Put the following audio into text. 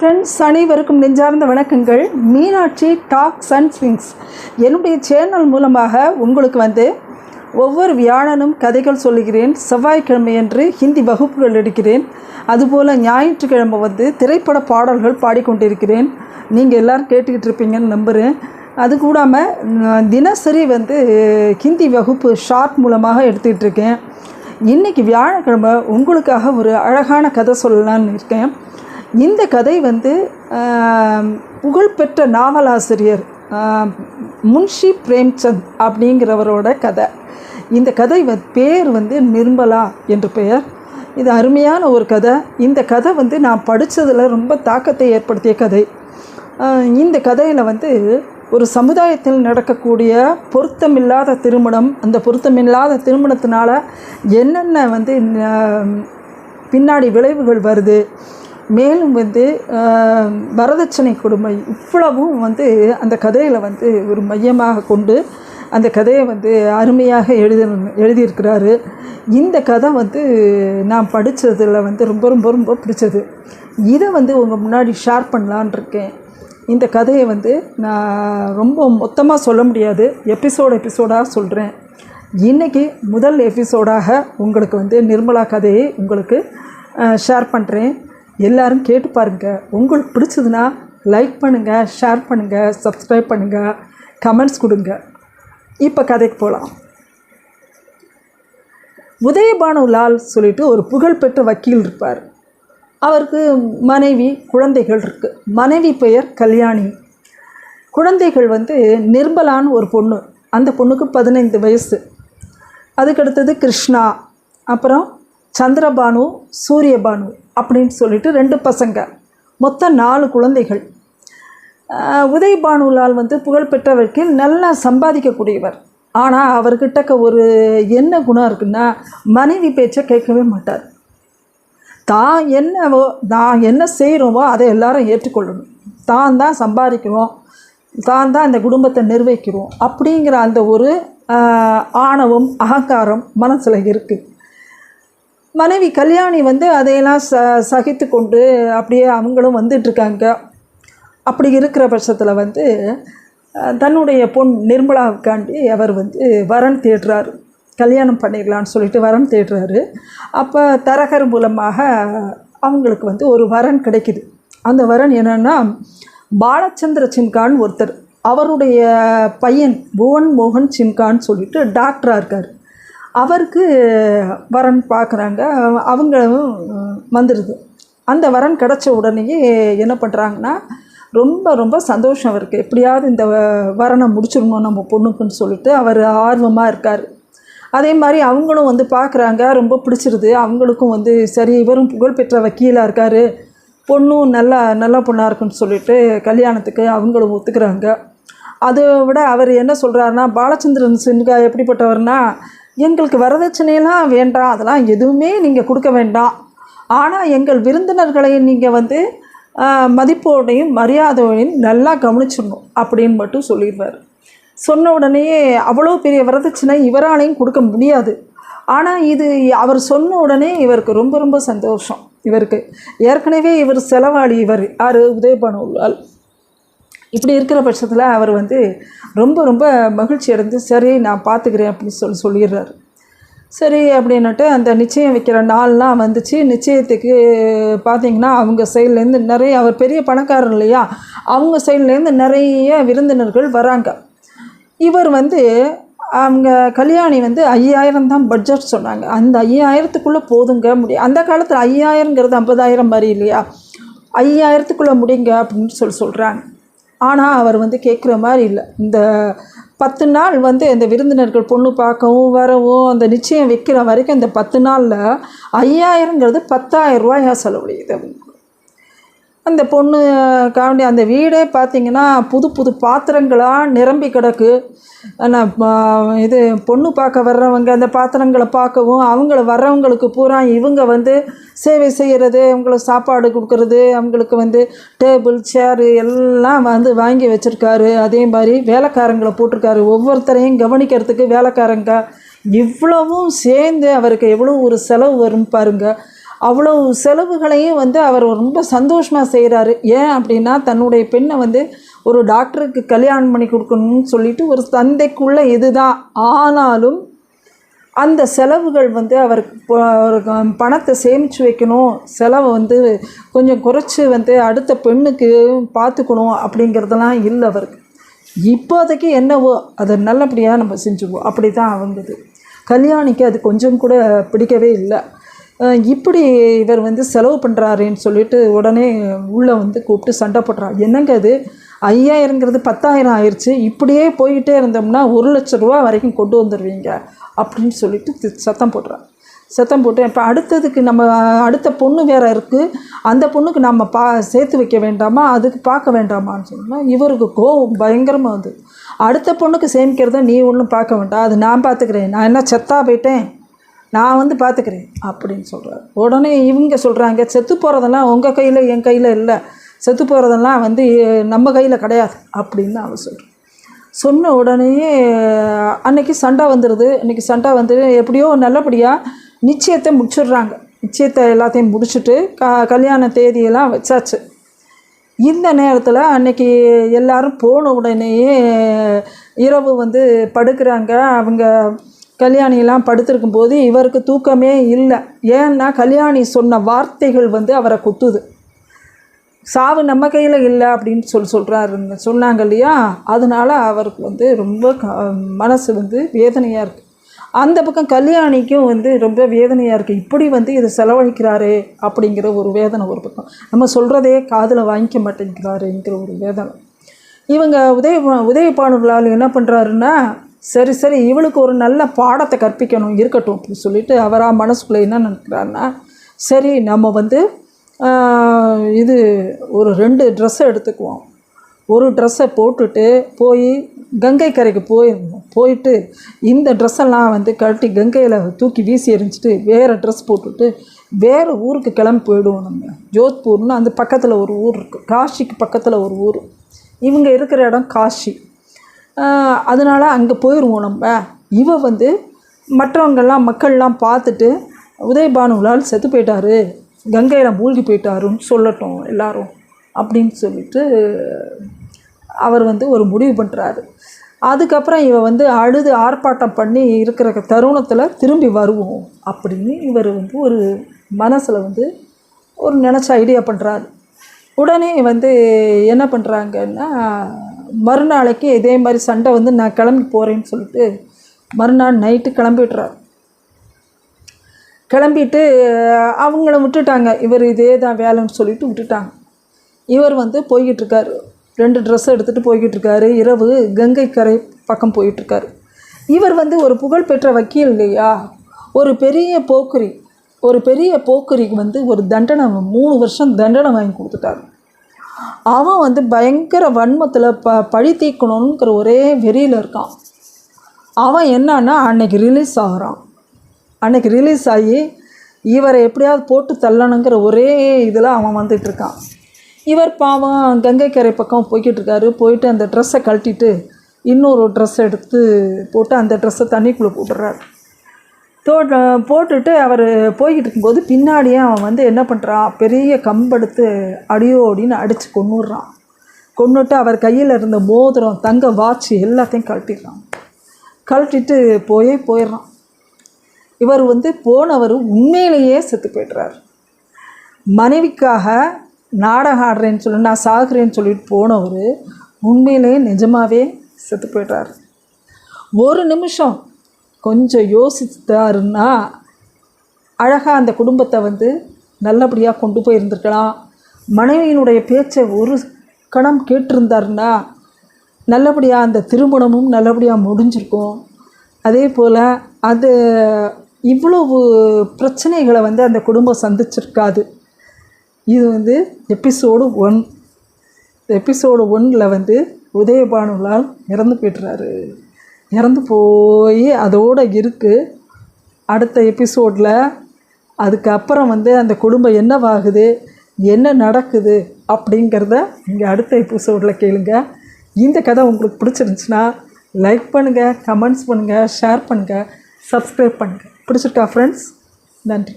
Friends அனைவருக்கும் நெஞ்சார்ந்த வணக்கங்கள். மீனாட்சி டாக்ஸ் அண்ட் ஸ்விங்ஸ் என்னுடைய சேனல் மூலமாக உங்களுக்கு வந்து ஒவ்வொரு வியாழனும் கதைகள் சொல்லுகிறேன். செவ்வாய்க்கிழமையன்று ஹிந்தி வகுப்புகள் எடுக்கிறேன். அதுபோல் ஞாயிற்றுக்கிழமை வந்து திரைப்பட பாடல்கள் பாடிக்கொண்டிருக்கிறேன். நீங்கள் எல்லோரும் கேட்டுக்கிட்டு இருப்பீங்கன்னு நம்புகிறேன் அது கூடாமல் தினசரி வந்து ஹிந்தி வகுப்பு ஷார்ட் மூலமாக எடுத்துக்கிட்டு இருக்கேன். இன்றைக்கி வியாழக்கிழமை உங்களுக்காக ஒரு அழகான கதை சொல்லலான்னு இருக்கேன். இந்த கதை வந்து புகழ்பெற்ற நாவலாசிரியர் முன்ஷி பிரேம்சந்த் அப்படிங்கிறவரோட கதை. இந்த கதை பேர் வந்து நிர்மலா என்று பெயர். இது அருமையான ஒரு கதை. இந்த கதை வந்து நான் படித்ததில் ரொம்ப தாக்கத்தை ஏற்படுத்திய கதை. இந்த கதையில் வந்து ஒரு சமுதாயத்தில் நடக்கக்கூடிய பொருத்தமில்லாத திருமணம் அந்த பொருத்தமில்லாத திருமணத்தினால என்னென்ன வந்து பின்னாடி விளைவுகள் வருது மேலும் வந்து வரதட்சணை கொடுமை இவ்வளவும் வந்து அந்த கதையில் வந்து ஒரு மையமாக கொண்டு அந்த கதையை வந்து அருமையாக எழுதி எழுதியிருக்கிறாரு. இந்த கதை வந்து நான் படித்ததில் வந்து ரொம்ப ரொம்ப ரொம்ப பிடிச்சது. இதை வந்து உங்கள் முன்னாடி ஷேர் பண்ணலான் இருக்கேன். இந்த கதையை வந்து நான் ரொம்ப மொத்தமாக சொல்ல முடியாது. எபிசோடு எபிசோடாக சொல்கிறேன் இன்றைக்கி முதல் எபிசோடாக உங்களுக்கு வந்து நிர்மலா கதையை உங்களுக்கு ஷேர் பண்ணுறேன் எல்லாரும் கேட்டு பாருங்கள் உங்களுக்கு பிடிச்சதுன்னா லைக் பண்ணுங்கள் ஷேர் பண்ணுங்கள் சப்ஸ்கிரைப் பண்ணுங்கள் கமெண்ட்ஸ் கொடுங்க. இப்போ கதைக்கு போகலாம் உதயபானு லால் சொல்லிட்டு ஒரு புகழ்பெற்ற வக்கீல் இருப்பார். அவருக்கு மனைவி குழந்தைகள் இருக்குது மனைவி பெயர் கல்யாணி. குழந்தைகள் வந்து நிர்மலான்னு ஒரு பொண்ணு. அந்த பொண்ணுக்கு பதினைந்து வயசு. அதுக்கடுத்தது கிருஷ்ணா. அப்புறம் சந்திரபானு சூரியபானு. அப்படின்னு சொல்லிட்டு ரெண்டு பசங்க. மொத்தம் நாலு குழந்தைகள். ஆஹ் உதயபானுலால் வந்து புகழ்பெற்ற நல்லா சம்பாதிக்கக்கூடியவர். ஆனால் அவர்கிட்ட ஒரு என்ன குணம் இருக்குன்னா மனைவி பேச்சை கேட்கவே மாட்டார். தான் என்னவோ நான் என்ன செய்கிறோமோ அதை எல்லாரும் ஏற்றுக்கொள்ளணும். தான் தான் சம்பாதிக்கிறோம் தான் தான் இந்த குடும்பத்தை நிர்வகிக்கிறோம் அப்படிங்கிற அந்த ஒரு ஆணவம் அகங்காரம் மனசில் இருக்குது மனைவி கல்யாணி வந்து அதையெல்லாம் ச சகித்து கொண்டு அப்படியே அவங்களும் வந்துட்டுருக்காங்க. அப்படி இருக்கிற பட்சத்தில் வந்து தன்னுடைய பொன் நிர்மலாவுக்காண்டி அவர் வந்து வரன் தேடுறாரு. கல்யாணம் பண்ணிடலான்னு சொல்லிட்டு வரன் தேடுறாரு. அப்போ தரகர் மூலமாக அவங்களுக்கு வந்து ஒரு வரன் கிடைக்குது. அந்த வரன் என்னென்னா பாலச்சந்திர சின்கான் ஒருத்தர். அவருடைய பையன் புவன் மோகன் சின்கான்னு சொல்லிட்டு டாக்டராக இருக்கார். அவருக்கு வரன் பார்க்குறாங்க. அவங்களும் வந்துடுது அந்த வரன் கிடச்ச உடனேயே என்ன பண்ணுறாங்கன்னா ரொம்ப ரொம்ப சந்தோஷம் அவருக்கு. எப்படியாவது இந்த வ- வரனை முடிச்சிடணும் நம்ம பொண்ணுக்குன்னு சொல்லிட்டு அவர் ஆர்வமாக இருக்கார். அதே மாதிரி அவங்களும் வந்து பார்க்குறாங்க ரொம்ப பிடிச்சிருது. அவங்களுக்கும் வந்து சரி இவரும் புகழ்பெற்ற வக்கீலாக இருக்கார். பொண்ணும் நல்லா நல்ல பொண்ணாக இருக்குன்னு சொல்லிட்டு கல்யாணத்துக்கு அவங்களும் ஒத்துக்கிறாங்க. அதை விட அவர் என்ன சொல்கிறாருன்னா பாலச்சந்திரன் சின்கா எப்படிப்பட்டவர்னா எங்களுக்கு வரதட்சணையெல்லாம் வேண்டாம் அதெல்லாம் எதுவுமே நீங்கள் கொடுக்க வேண்டாம். ஆனால் எங்கள் விருந்தினர்களை நீங்கள் வந்து மதிப்போடையும் மரியாதையோடையும் நல்லா கவனிச்சிடணும் அப்படின்னு மட்டும் சொல்லிடுவார். சொன்ன உடனேயே அவ்வளோ பெரிய வரதட்சணை இவராலையும் கொடுக்க முடியாது. ஆனால் இது அவர் சொன்ன உடனே இவருக்கு ரொம்ப ரொம்ப சந்தோஷம். இவருக்கு ஏற்கனவே இவர் செலவாளி இவர் யார்? உதயபானு உள்ளால். இப்படி இருக்கிற பட்சத்தில் அவர் வந்து ரொம்ப ரொம்ப மகிழ்ச்சி அடைந்து சரி நான் பார்த்துக்கிறேன் அப்படின்னு சொல்லி சொல்லிடுறாரு. சரி அப்படின்னுட்டு அந்த நிச்சயம் வைக்கிற நாள்லாம் வந்துச்சு. நிச்சயத்துக்கு பார்த்தீங்கன்னா அவங்க சைட்லேருந்து நிறைய அவர் பெரிய பணக்காரர் இல்லையா? அவங்க சைட்லேருந்து நிறைய விருந்தினர்கள் வராங்க. இவர் வந்து அவங்க கல்யாணி வந்து ஐயாயிரம் தான் பட்ஜெட் சொன்னாங்க. அந்த ஐயாயிரத்துக்குள்ளே போதுங்க முடியும் அந்த காலத்தில் ஐயாயிரங்கிறது ஐம்பதாயிரம் மாதிரி இல்லையா? ஐயாயிரத்துக்குள்ளே முடிங்க அப்படின்னு சொல்லி சொல்கிறாங்க ஆனால் அவர் வந்து கேட்குற மாதிரி இல்லை. இந்த பத்து நாள் வந்து இந்த விருந்தினர்கள் பொண்ணு பார்க்கவும் வரவும் அந்த நிச்சயம் வைக்கிற வரைக்கும் இந்த பத்து நாளில் ஐயாயிரங்கிறது பத்தாயிரம் ரூபாயாக செலவழியுது அவங்களுக்கு அந்த பொண்ணு காண்டி அந்த வீடே பார்த்திங்கன்னா புது புது பாத்திரங்களாக நிரம்பி கிடக்கு. ஆனால் இது பொண்ணு பார்க்க வர்றவங்க அந்த பாத்திரங்களை பார்க்கவும் அவங்கள வர்றவங்களுக்கு பூரா இவங்க வந்து சேவை செய்கிறது அவங்களுக்கு சாப்பாடு கொடுக்கறது அவங்களுக்கு வந்து டேபிள் சேரு எல்லாம் வந்து வாங்கி வச்சுருக்காரு. அதே மாதிரி வேலைக்காரங்களை போட்டிருக்காரு. ஒவ்வொருத்தரையும் கவனிக்கிறதுக்கு வேலைக்காரங்க இவ்வளவும் சேர்ந்து அவருக்கு எவ்வளோ ஒரு செலவு வரும் பாருங்க. அவ்வளோ செலவுகளையும் வந்து அவர் ரொம்ப சந்தோஷமாக செய்கிறாரு ஏன் அப்படின்னா தன்னுடைய பெண்ணை வந்து ஒரு டாக்டருக்கு கல்யாணம் பண்ணி கொடுக்கணும்னு சொல்லிட்டு ஒரு தந்தைக்குள்ள இதுதான். ஆனாலும் அந்த செலவுகள் வந்து அவருக்கு பணத்தை சேமித்து வைக்கணும். செலவை வந்து கொஞ்சம் குறைச்சி வந்து அடுத்த பெண்ணுக்கு பார்த்துக்கணும் அப்படிங்கிறதெல்லாம் இல்லை அவருக்கு. இப்போதைக்கு என்னவோ அதை நல்லபடியாக நம்ம செஞ்சுக்குவோம். அப்படி தான் அவங்குது கல்யாணிக்கு அது கொஞ்சம் கூட பிடிக்கவே இல்லை. இப்படி இவர் வந்து செலவு பண்ணுறாருன்னு சொல்லிட்டு உடனே உள்ளே வந்து கூப்பிட்டு சண்டை போடுறாரு. என்னங்க அது ஐயாயிரங்கிறது பத்தாயிரம் ஆயிடுச்சு இப்படியே போய்கிட்டே இருந்தோம்னா ஒரு லட்ச ரூபா வரைக்கும் கொண்டு வந்துடுவீங்க அப்படின்னு சொல்லிட்டு சத்தம் போடுறாரு. சத்தம் போட்டு இப்போ அடுத்ததுக்கு நம்ம அடுத்த பொண்ணு வேற இருக்குது அந்த பொண்ணுக்கு நம்ம பா சேர்த்து வைக்க வேண்டாமா? அதுக்கு பார்க்க வேண்டாமான்னு சொன்னால் இவருக்கு கோவம் பயங்கரமாக வந்து அடுத்த பொண்ணுக்கு சேமிக்கிறத நீ ஒன்றும் பார்க்க வேண்டாம். அது நான் பார்த்துக்கிறேன். நான் என்ன செத்தா போயிட்டேன்? நான் வந்து பார்த்துக்கிறேன் அப்படின்னு சொல்கிறார் உடனே இவங்க சொல்கிறாங்க செத்து போகிறதெல்லாம் உங்கள் கையில் என் கையில் இல்லை. செத்து போகிறதெல்லாம் வந்து நம்ம கையில் கிடையாது அப்படின்னு அவன் சொல்கிறான் சொன்ன உடனேயே அன்னைக்கு சண்டை வந்துடுது அன்னைக்கு சண்டை வந்து எப்படியோ நல்லபடியாக நிச்சயத்தை முடிச்சிடுறாங்க. நிச்சயத்தை எல்லாத்தையும் முடிச்சுட்டு க கல்யாண தேதியெல்லாம் வச்சாச்சு. இந்த நேரத்தில் அன்னைக்கு எல்லோரும் போன உடனேயே இரவு வந்து படுக்கிறாங்க. அவங்க கல்யாணியெல்லாம் படுத்திருக்கும் போது இவருக்கு தூக்கமே இல்லை. ஏன்னா கல்யாணி சொன்ன வார்த்தைகள் வந்து அவரை குத்துது. சாவு நம்ம கையில் இல்லை அப்படின்னு சொல்லி சொல்கிறாருங்க சொன்னாங்க இல்லையா? அதனால அவருக்கு வந்து ரொம்ப க- மனசு வந்து வேதனையாக இருக்குது அந்த பக்கம் கல்யாணிக்கும் வந்து ரொம்ப வேதனையாக இருக்குது இப்படி வந்து இதை செலவழிக்கிறாரே அப்படிங்கிற ஒரு வேதனை ஒரு பக்கம். நம்ம சொல்கிறதே காதில் வாங்கிக்க மாட்டேங்கிறாருங்கிற ஒரு வேதனை. இவங்க உதய உதயபானுலால் என்ன பண்ணுறாருன்னா சரி சரி இவளுக்கு ஒரு நல்ல பாடத்தை கற்பிக்கணும் இருக்கட்டும் அப்படின்னு சொல்லிட்டு அவராக மனசுக்குள்ளே என்ன நினைக்கிறாருன்னா சரி நம்ம வந்து இது ஒரு ரெண்டு ட்ரெஸ்ஸை எடுத்துக்குவோம். ஒரு ட்ரெஸ்ஸை போட்டுட்டு போய் கங்கை கரைக்கு போயிருந்தோம் போயிட்டு இந்த ட்ரெஸ்ஸெல்லாம் வந்து கழட்டி கங்கையில் தூக்கி வீசி எரிஞ்சிட்டு வேறு ட்ரெஸ் போட்டுட்டு வேறு ஊருக்கு கிளம்பி போயிடுவோம் நம்ம. ஜோத்பூர்னு அந்த பக்கத்தில் ஒரு ஊர் இருக்குது காஷிக்கு பக்கத்தில் ஒரு ஊர். இவங்க இருக்கிற இடம் காஷி. அதனால அங்கே போயிடுவோம் நம்ம. இவ வந்து மற்றவங்கெல்லாம் மக்கள்லாம் பார்த்துட்டு உதயபானுங்களால் செத்து போயிட்டாரு. கங்கையில் மூழ்கி போயிட்டாருன்னு சொல்லட்டும் எல்லாரும் அப்படின்னு சொல்லிட்டு அவர் வந்து ஒரு முடிவு பண்ணுறாரு அதுக்கப்புறம் இவ வந்து அழுது ஆர்ப்பாட்டம் பண்ணி இருக்கிற தருணத்தில் திரும்பி வருவோம் அப்படின்னு இவர் வந்து ஒரு மனசில் வந்து ஒரு நினச்ச ஐடியா பண்ணுறாரு உடனே வந்து என்ன பண்ணுறாங்கன்னா மறுநாளைக்கு இதே மாதிரி சண்டை வந்து நான் கிளம்பி போகிறேன்னு சொல்லிட்டு மறுநாள் நைட்டு கிளம்பிடுறார் கிளம்பிட்டு அவங்கள விட்டுட்டாங்க. இவர் இதே தான் வேலைன்னு சொல்லிட்டு விட்டுட்டாங்க. இவர் வந்து போய்கிட்டுருக்காரு ரெண்டு ட்ரெஸ் எடுத்துகிட்டு போய்கிட்டுருக்காரு இரவு கங்கை கரை பக்கம் போயிட்டுருக்காரு இவர் வந்து ஒரு புகழ்பெற்ற வக்கீல் இல்லையா? ஒரு பெரிய போக்குரி. ஒரு பெரிய போக்குரிக்கு வந்து ஒரு தண்டனை மூணு வருஷம் தண்டனை வாங்கி கொடுத்துட்டாரு. அவன் வந்து பயங்கர வன்மத்தில் ப பழி தீர்க்கணுங்கிற ஒரே வெறியில் இருக்கான். அவன் என்னன்னா அன்னைக்கு ரிலீஸ் ஆகுறான். அன்னைக்கு ரிலீஸ் ஆகி இவரை எப்படியாவது போட்டு தள்ளணுங்கிற ஒரே இதில் அவன் வந்துட்டு இருக்கான். இவர் பாவம் கங்கைக்கரை பக்கம் போய்கிட்டு இருக்காரு. போயிட்டு அந்த ட்ரெஸ்ஸை கழட்டிட்டு இன்னொரு ட்ரெஸ் எடுத்து போட்டு அந்த ட்ரெஸ்ஸை தண்ணிக்குள்ளே போட்டுடுறாரு தோட் போட்டுட்டு அவர் போய்கிட்டு இருக்கும்போது பின்னாடியே அவன் வந்து என்ன பண்ணுறான் பெரிய கம்பெடுத்து அடியோ அப்படின்னு அடித்து கொண்டுடுறான் கொண்டுட்டு அவர் கையில் இருந்த மோதிரம் தங்க வாட்ச் எல்லாத்தையும் கழட்டிடுறான். கழட்டிட்டு போயே போயிடுறான். இவர் வந்து போனவர் உண்மையிலேயே செத்து போய்ட்றார். மனைவிக்காக நாடகம் ஆடுறேன்னு சொல்லி நான் சாகுறேன்னு சொல்லிட்டு போனவர் உண்மையிலேயே நிஜமாகவே செத்து போய்ட்றார். ஒரு நிமிஷம் கொஞ்சம் யோசித்தாருன்னா அழகாக அந்த குடும்பத்தை வந்து நல்லபடியாக கொண்டு போயிருந்துருக்கலாம். மனைவியினுடைய பேச்சை ஒரு கணம் கேட்டிருந்தாருன்னா நல்லபடியாக அந்த திருமணமும் நல்லபடியாக முடிஞ்சிருக்கும். அதே போல் அது இவ்வளவு பிரச்சனைகளை வந்து அந்த குடும்பம் சந்திச்சிருக்காது. இது வந்து எபிசோடு ஒன். எபிசோடு ஒன்னில் வந்து உதயபானுலால் இறந்து போய்ட்டுறாரு இறந்து போய் அதோடு இருக்குது அடுத்த எபிசோடில் அதுக்கப்புறம் வந்து அந்த குடும்பம் என்னவாகுது என்ன நடக்குது அப்படிங்கிறத நீங்கள் அடுத்த எபிசோடில் கேளுங்க. இந்த கதை உங்களுக்கு பிடிச்சிருந்துச்சுன்னா லைக் பண்ணுங்கள் கமெண்ட்ஸ் பண்ணுங்கள் ஷேர் பண்ணுங்கள் சப்ஸ்கிரைப் பண்ணுங்கள் பிடிச்சிருக்கா ஃப்ரெண்ட்ஸ் நன்றி.